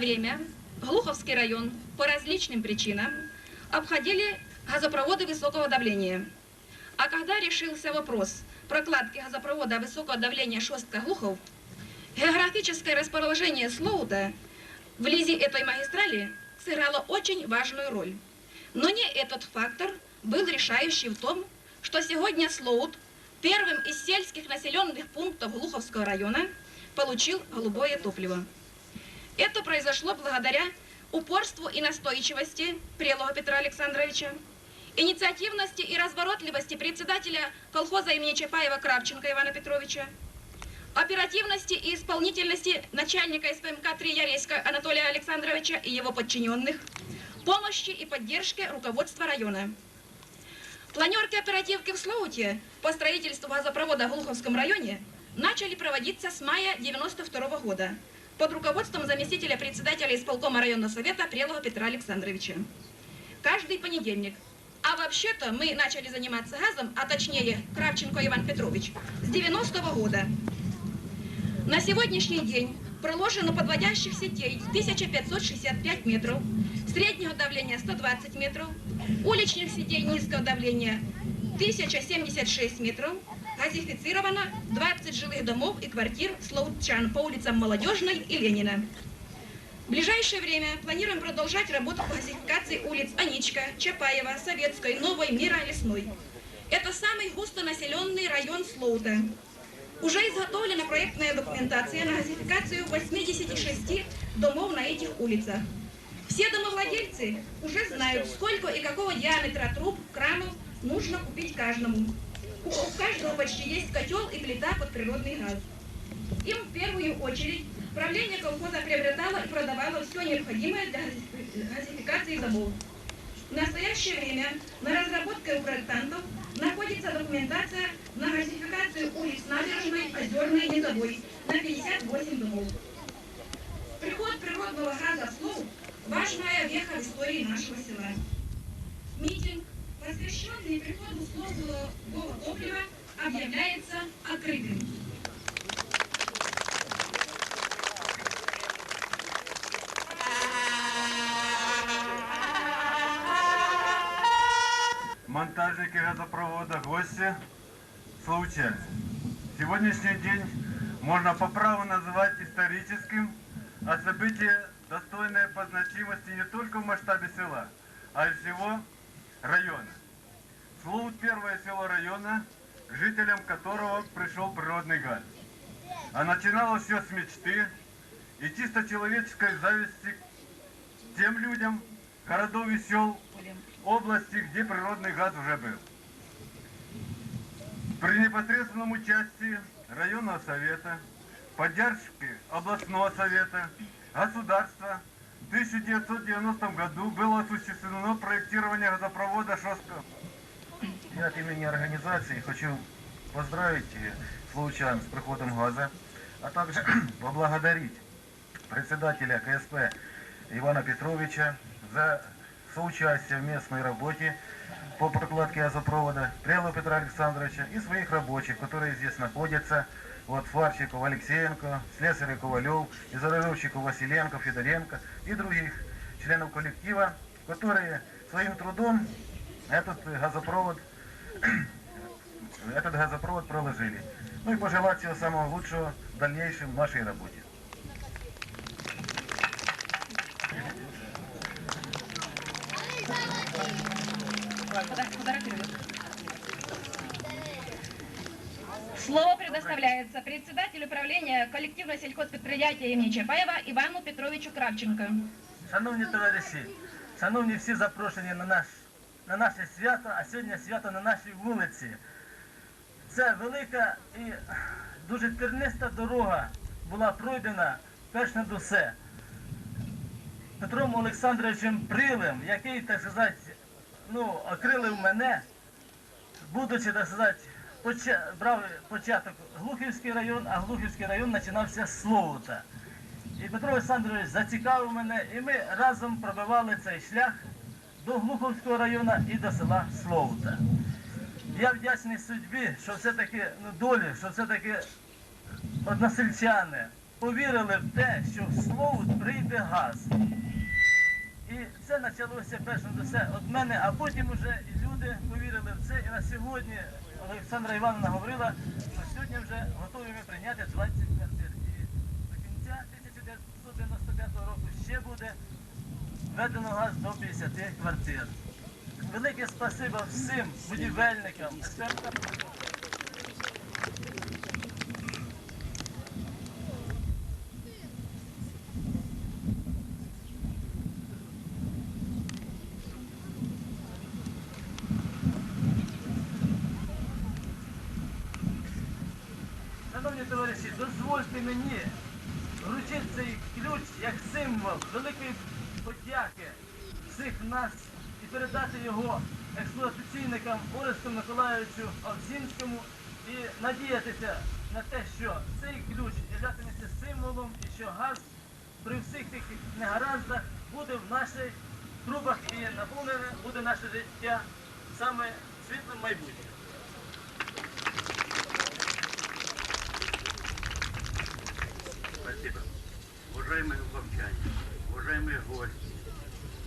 время Глуховский район по различным причинам обходили газопроводы высокого давления. А когда решился вопрос прокладки газопровода высокого давления Шостка-Глухов, географическое расположение Слоута вблизи этой магистрали сыграло очень важную роль. Но не этот фактор был решающий в том, что сегодня Слоут первым из сельских населенных пунктов Глуховского района получил голубое топливо. Это произошло благодаря упорству и настойчивости Прелого Петра Александровича, инициативности и разворотливости председателя колхоза имени Чапаева Кравченко Ивана Петровича, оперативности и исполнительности начальника СПМК 3 Ярейска Анатолия Александровича и его подчиненных, помощи и поддержки руководства района. Планерки оперативки в Слоуте по строительству газопровода в Глуховском районе начали проводиться с мая 92 года под руководством заместителя председателя исполкома районного совета Прелого Петра Александровича. Каждый понедельник. А вообще-то мы начали заниматься газом, а точнее Кравченко Иван Петрович, с 90 года. На сегодняшний день проложено подводящих сетей 1565 метров, среднего давления 120 метров, уличных сетей низкого давления 1076 метров, газифицировано 20 жилых домов и квартир слоутчан по улицам Молодежной и Ленина. В ближайшее время планируем продолжать работу по газификации улиц Аничка, Чапаева, Советской, Новой, Мира, Лесной. Это самый густонаселенный район Слоута. Уже изготовлена проектная документация на газификацию 86 домов на этих улицах. Все домовладельцы уже знают, сколько и какого диаметра труб, кранов нужно купить каждому. У каждого почти есть котел и плита под природный газ. Им в первую очередь правление колхоза приобретало и продавало все необходимое для газификации домов. В настоящее время на разработке у проектантов находится документация на газификацию улиц Набережной, Озерной и Низовой на 58 домов. Приход природного газа в Слоу – важная веха в истории нашего села. Митинг, посвященный приходу слогового топлива, объявляется открытым. монтажники газопровода, гости, случайно. Сегодняшний день можно по праву называть историческим, а событие достойное по значимости не только в масштабе села, а и всего района. Слоут первое село района, жителям которого пришел природный газ. А начиналось все с мечты и чисто человеческой зависти к тем людям, городов и сел, области, где природный газ уже был. При непосредственном участии районного совета, поддержке областного совета, государства в 1990 году было осуществлено проектирование газопровода Шостка. Я от имени организации хочу поздравить случайно с приходом газа, а также поблагодарить председателя КСП Ивана Петровича за соучастие в местной работе по прокладке газопровода Прелого Петра Александровича и своих рабочих, которые здесь находятся. Вот Фарчиков Алексеенко, Слесарь Ковалев, Изоровщиков Василенко, Федоренко и других членов коллектива, которые своим трудом этот газопровод, этот газопровод проложили. Ну и пожелать всего самого лучшего в дальнейшем в нашей работе. Слово предоставляется председателю управления коллективного сельхозпредприятия имени Чапаева Ивану Петровичу Кравченко. Шановні товариші, шановні всі запрошені на, наш, на наше свято, а сьогодні свято на нашій вулиці. Це велика і дуже терниста дорога була пройдена перш над усе. Петром Олександровичем Прилем, який, так сказати, ну, окрилив мене, будучи, так сказати, брав початок Глухівський район, а Глухівський район починався з Словута. І Петро Олександрович зацікавив мене, і ми разом пробивали цей шлях до Глуховського району і до села Словута. Я вдячний судьбі, що все-таки ну, долі, що все-таки односельчани повірили в те, що в Словут прийде газ. І це почалося перш за все від мене, а потім вже люди повірили в це. І на сьогодні Олександра Івановна говорила, що сьогодні вже готові ми прийняти 20 квартир. І до кінця 1995 року ще буде введено газ до 50 квартир. Велике спасибо всім будівельникам, експертам. Шановні товариші, дозвольте мені вручити цей ключ як символ великої подяки всіх нас і передати його експлуатаційникам Оресту Миколаївичу Овсінському і надіятися на те, що цей ключ являтиметься символом і що газ при всіх тих негараздах буде в наших трубах і наповнене буде наше життя саме світлим майбутнім. Спасибо. Уважаемые луговчане, уважаемые гости,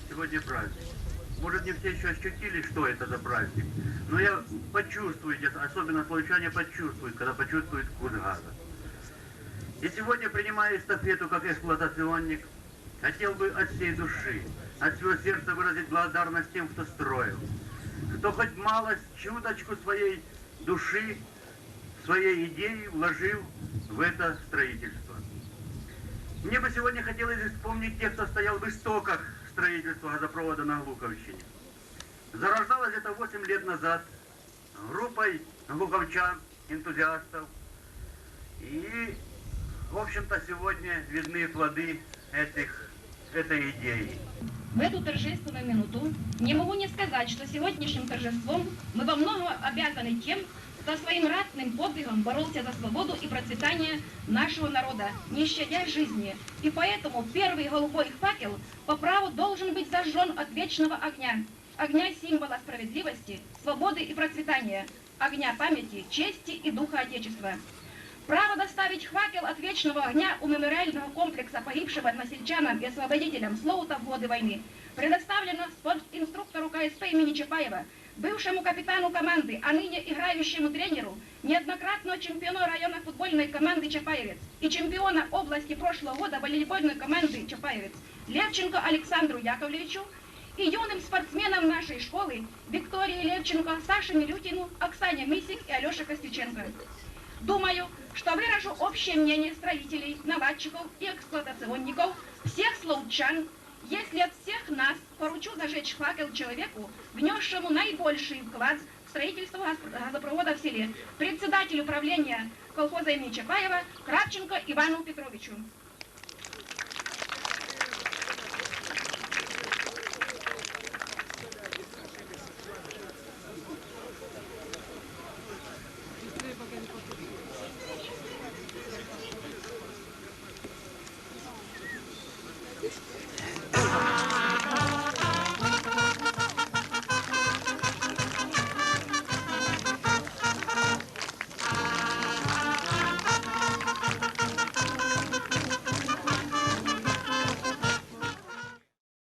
сегодня праздник. Может, не все еще ощутили, что это за праздник, но я почувствуете, особенно случайно почувствуют, когда почувствуют вкус газа. И сегодня, принимая эстафету как эксплуатационник, хотел бы от всей души, от всего сердца выразить благодарность тем, кто строил, кто хоть малость, чуточку своей души, своей идеи вложил в это строительство. Мне бы сегодня хотелось вспомнить тех, кто стоял в истоках строительства газопровода на Глуховщине. Зарождалось это 8 лет назад группой глуховчан, энтузиастов. И, в общем-то, сегодня видны плоды этих, этой идеи. В эту торжественную минуту не могу не сказать, что сегодняшним торжеством мы во многом обязаны тем, кто своим ратным подвигом боролся за свободу и процветание нашего народа, не щадя жизни. И поэтому первый голубой факел по праву должен быть зажжен от вечного огня. Огня символа справедливости, свободы и процветания. Огня памяти, чести и духа Отечества. Право доставить факел от вечного огня у мемориального комплекса погибшего односельчанам и освободителям Слоута в годы войны предоставлено спортинструктору КСП имени Чапаева, бывшему капитану команды, а ныне играющему тренеру, неоднократного чемпиона района футбольной команды Чапаевец и чемпиона области прошлого года волейбольной команды Чапаевец Левченко Александру Яковлевичу и юным спортсменам нашей школы Виктории Левченко, Саше Милютину, Оксане Мисик и Алёше Костюченко. Думаю, что выражу общее мнение строителей, наладчиков и эксплуатационников, всех слоучан, если от всех нас поручу зажечь факел человеку, внесшему наибольший вклад в строительство газопровода в селе, председателю управления колхоза имени Чапаева Кравченко Ивану Петровичу.